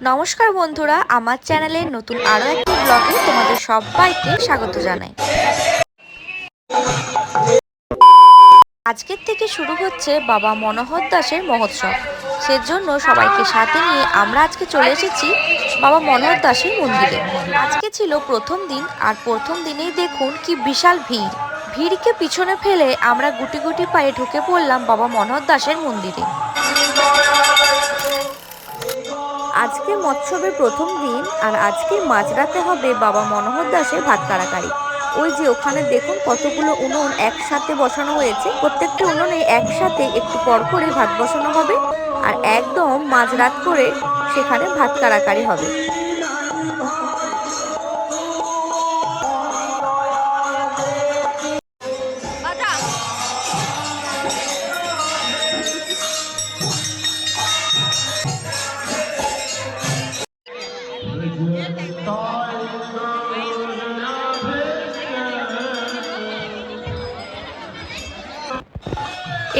নমস্কার বন্ধুরা, আমার চ্যানেলের নতুন আরও একটি ব্লগে তোমাদের সবাইকে স্বাগত জানাই। আজকের থেকে শুরু হচ্ছে বাবা মনোহর দাসের মহোৎসব। সেজন্য সবাইকে সাথে নিয়ে আমরা আজকে চলে এসেছি বাবা মনোহর দাসের মন্দিরে। আজকে ছিল প্রথম দিন, আর প্রথম দিনেই দেখুন কি বিশাল ভিড়। ভিড়কে পিছনে ফেলে আমরা গুটি গুটি পায়ে ঢুকে পড়লাম বাবা মনোহর দাসের মন্দিরে। আজকে মৎসবের প্রথম দিন আর আজকে মাঝরাতে হবে বাবা মনোহর দাসের ভাত কাড়াকাড়ি ওই যে ওখানে দেখুন কতগুলো উনুন একসাথে বসানো হয়েছে। প্রত্যেকটা উনুনে একসাথে একটু পর করে ভাত বসানো হবে। আর একদম মাঝরাত করে সেখানে ভাত কাড়াকাড়ি হবে।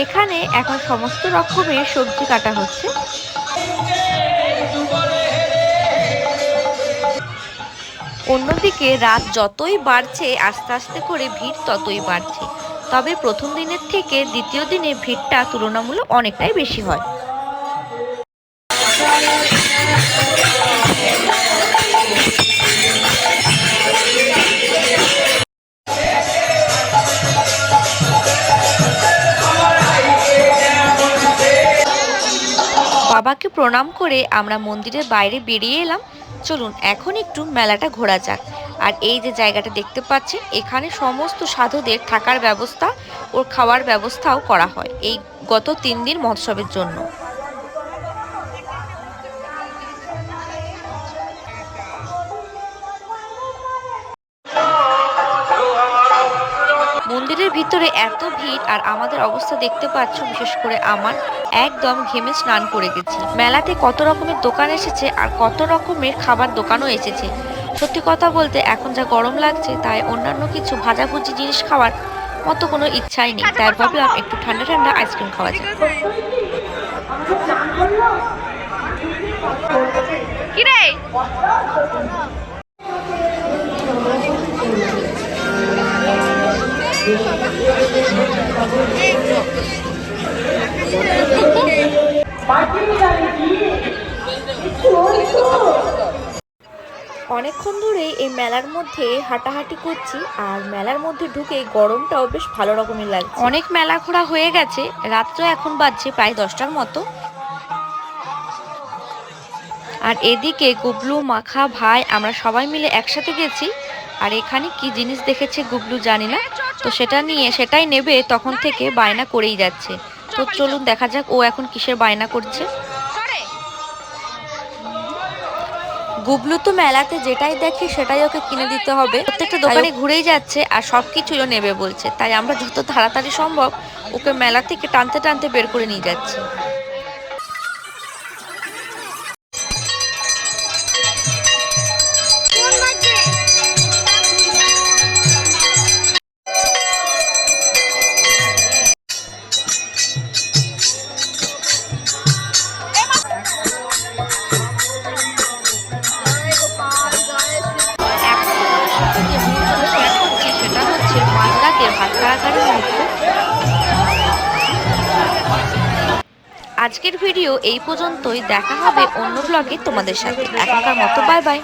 এখানে এখন সমস্ত রকমের সবজি কাটা হচ্ছে। অন্যদিকে রাত যতই বাড়ছে, আস্তে আস্তে করে ভিড় ততই বাড়ছে। তবে প্রথম দিনের থেকে দ্বিতীয় দিনে ভিড়টা তুলনামূলক অনেকটাই বেশি হয়। বাবাকে প্রণাম করে আমরা মন্দিরের বাইরে বেরিয়ে এলাম। চলুন, এখন একটু মেলাটা ঘোরা যাক। আর এই যে জায়গাটা দেখতে পাচ্ছেন, এখানে সমস্ত সাধুদের থাকার ব্যবস্থা ও খাওয়ার ব্যবস্থাও করা হয় এই গত তিন দিন মহোৎসবের জন্য। মন্দিরের ভিতরে এত ভিড় আর আমাদের অবস্থা দেখতে পাচ্ছ, বিশেষ করে আমার, একদম ঘেমে স্নান করে গেছি। মেলাতে কত রকমের দোকান এসেছে আর কত রকমের খাবার দোকানও এসেছে। সত্যি কথা বলতে এখন যা গরম লাগছে, তাই অন্যান্য কিছু ভাজাভুজি জিনিস খাওয়ার মতো কোনো ইচ্ছাই নেই। তাই ভাবলাম একটু ঠান্ডা ঠান্ডা আইসক্রিম খাওয়া যায় কিরে? অনেকক্ষণ ধরে এই মেলার মধ্যে হাঁটাহাঁটি করছি আর মেলার মধ্যে ঢুকে গরমটাও বেশ ভালো রকমের লাগছে। অনেক মেলা ঘোরা হয়ে গেছে, রাত্র এখন বাজছে প্রায় দশটার মতো। আর এদিকে গুবলু, মাখা, ভাই, আমরা সবাই মিলে একসাথে গেছি। আর এখানে কি জিনিস দেখেছে গুবলু জানি না, তো সেটা নিয়ে সেটাই নেবে তখন থেকে বায়না করেই যাচ্ছে। তো চলুন দেখা যাক ও এখন কিসের বায়না করছে। গুবলু তো মেলাতে যেটাই দেখে সেটাই ওকে কিনে দিতে হবে। প্রত্যেকটা দোকানে ঘুরেই যাচ্ছে আর সব কিছুই ও নেবে বলছে। তাই আমরা যত তাড়াতাড়ি সম্ভব ওকে মেলা থেকে টানতে টানতে বের করে নিয়ে যাচ্ছি। আজকের ভিডিও এই পর্যন্তই। দেখা হবে অন্য ব্লগে তোমাদের সাথে। এখনকার মতো বাই বাই।